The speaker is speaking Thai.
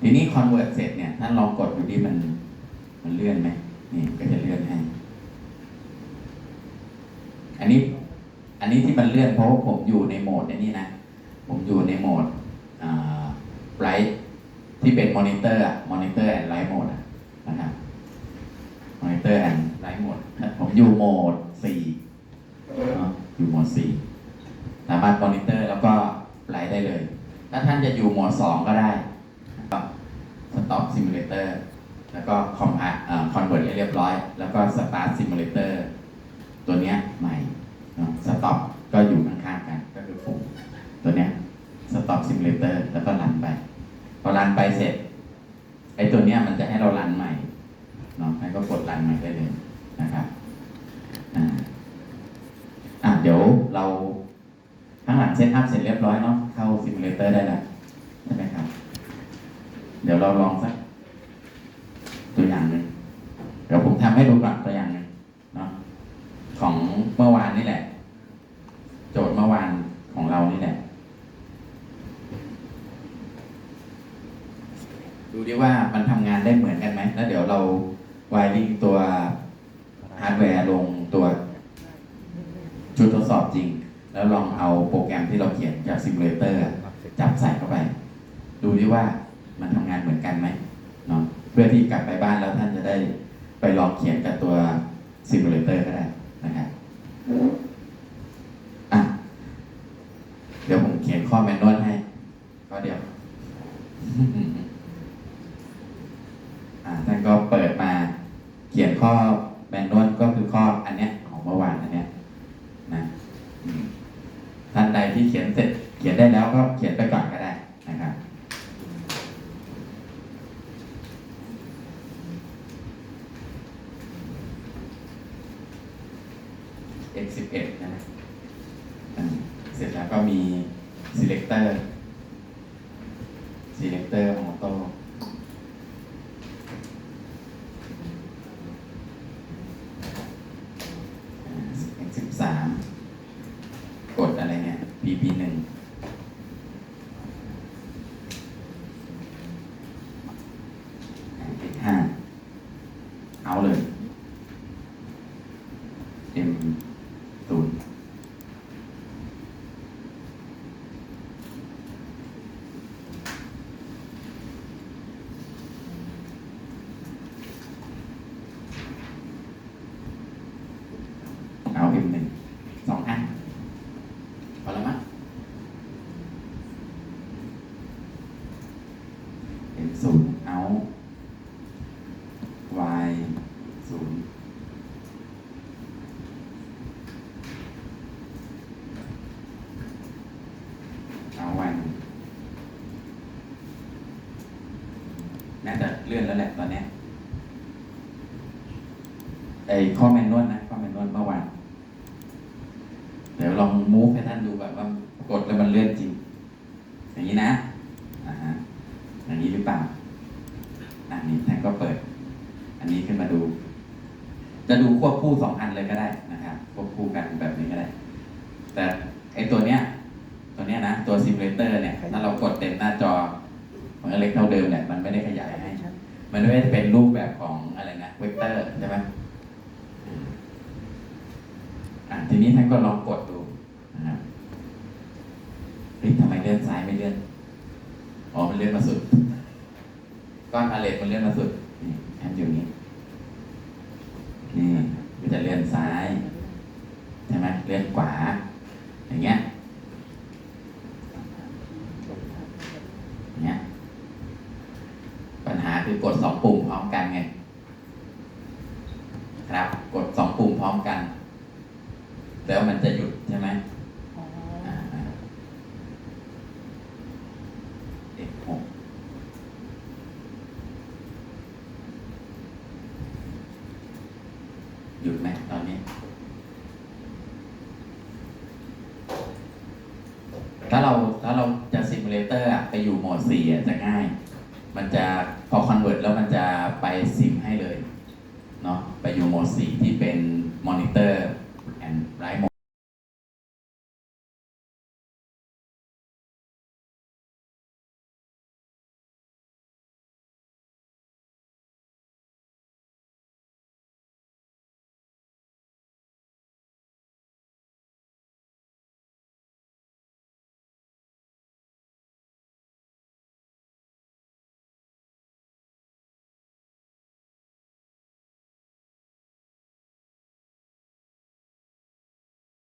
ทีนี้ convert เสร็จเนี่ยท่านลองกดดูดิมันมันเลื่อนไหมนี่ก็จะเลื่อนให้ อันนี้ อันนี้ที่มันเลื่อนเพราะว่าผมอยู่ในโหมดในนี้นะ ผมอยู่ในโหมดไบรท์ที่เป็นมอนิเตอร์อะมอนิเตอร์แอนด์ไลท์โหมดนะครับมอนิเตอร์แอนด์ไลท์โหมดผมอยู่โหมดสี่เนาะอยู่โหมดสี่สามารถมอนิเตอร์แล้วก็ไลท์ได้เลย ถ้าท่านจะอยู่โหมดสองก็ได้ ซิมูเลเตอร์แล้วก็คอมพัคอนเวิร์ตเรียบร้อย แล้วก็สตาร์ทซิมูเลเตอร์ตัวเนี้ยใหม่สต็อปก็อยู่ข้างๆกัน ก็คือปุ่มตัวเนี้ยสต็อปซิมูเลเตอร์แล้วก็รันไป พอรันไปเสร็จไอ้ตัวเนี้ยมันจะให้เรารันใหม่เนาะให้ก็กดรันใหม่ได้เลยนะครับอ่าอะเดี๋ยวเราข้างหลังเซตอัพเสร็จเรียบร้อยเนาะเข้าซิมูเลเตอร์ได้แล้วใช่ไหมครับ เดี๋ยวเราลองสักตัวอย่างหนึ่งเดี๋ยว ผมทำให้ดูก่อนตัวอย่างนึ่งเนาะของเมื่อวานนี่แหละ โจทย์เมื่อวานของเรานี่แหละ ดูดิว่ามันทำงานได้เหมือนกันไหมแล้วเดี๋ยวเราไวริงตัวฮาร์ดแวร์ลงตัวชุดทดสอบจริง แล้วลองเอาโปรแกรมที่เราเขียนจากซิมูเลเตอร์จับใส่เข้าไป ดูดิว่ามันทำงานเหมือนกันไหมเนาะเพื่อที่กลับไปบ้านแล้วท่านจะได้ ไปลองเขียนกับตัวซิมูเลเตอร์ก็ได้นะครับอะ เดี๋ยวผมเขียนข้อแมนนวลให้ ก็เดี๋ยว อ่าท่านก็เปิดมา เขียนข้อแมนนวลก็คือข้ออันเนี้ยของเมื่อวานอันเนี้ยนะท่านใดที่เขียนเสร็จ เขียนได้แล้วก็เขียนไป F11 นะเสร็จแล้วก็มี selector selector auto ศูนย์เอา M หนึ่งสองอันพอแล้วมั้ง M ศูนย์เอา Y ศูนย์เอาวันน่าจะเลื่ อนแล้วแหละตอนนี้ไอ้ข้อแมนนวลนะข้อแมนนวลเมื่อวานเดี๋ยวลองมูฟให้ท่านดูแบบว่ากดแล้วมันเลื่อนจริง อย่างนี้นะอ่าฮะอย่างนี้หรือเปล่าอันนี้ท่านก็เปิด อันนี้ขึ้นมาดู จะดูควบคู่สองอันเลยก็ได้นะครับควบคู่กันแบบนี้ก็ได้ แต่ไอ้ตัวเนี้ย ตัวเนี้ยนะ ตัวซิมูเลเตอร์เนี่ย ถ้าเรากดเต็มหน้าจอมันก็เล็กเท่าเดิมเนี่ยมันไม่ได้ขยายให้ มันไม่ได้เป็นรูปแบบของอะไรนะเวกเตอร์ใช่ไหมอะทีนี้ท่านก็ลองกดดูนะครับเฮ้ยทำไมเลื่อนซ้ายไม่เลื่อนอ๋อมันเลื่อนมาสุด ก้อนพาเลตมันเลื่อนมาสุดนี่แอนอยู่นี่นี่มันจะเลื่อนซ้ายใช่ไหมเลื่อนขวาอย่างเงี้ย อย่างเงี้ย ปัญหา คือกดสองปุ่มพร้อมกันไงครับ กดสองปุ่มพร้อมกัน แล้วมันจะหยุดใช่ไหมอ่าอ่าเด็กหกหยุดไหมตอนนี้ ถ้าเราถ้าเราจะซิมูเลเตอร์อะไปอยู่โหมดสี่อะจะง่าย มันจะพอคอนเวิร์ตแล้วมันจะไปซิมให้เลยเนาะไปอยู่โหมดสีที่เป็นมอนิเตอร์แอนด์ไรโหม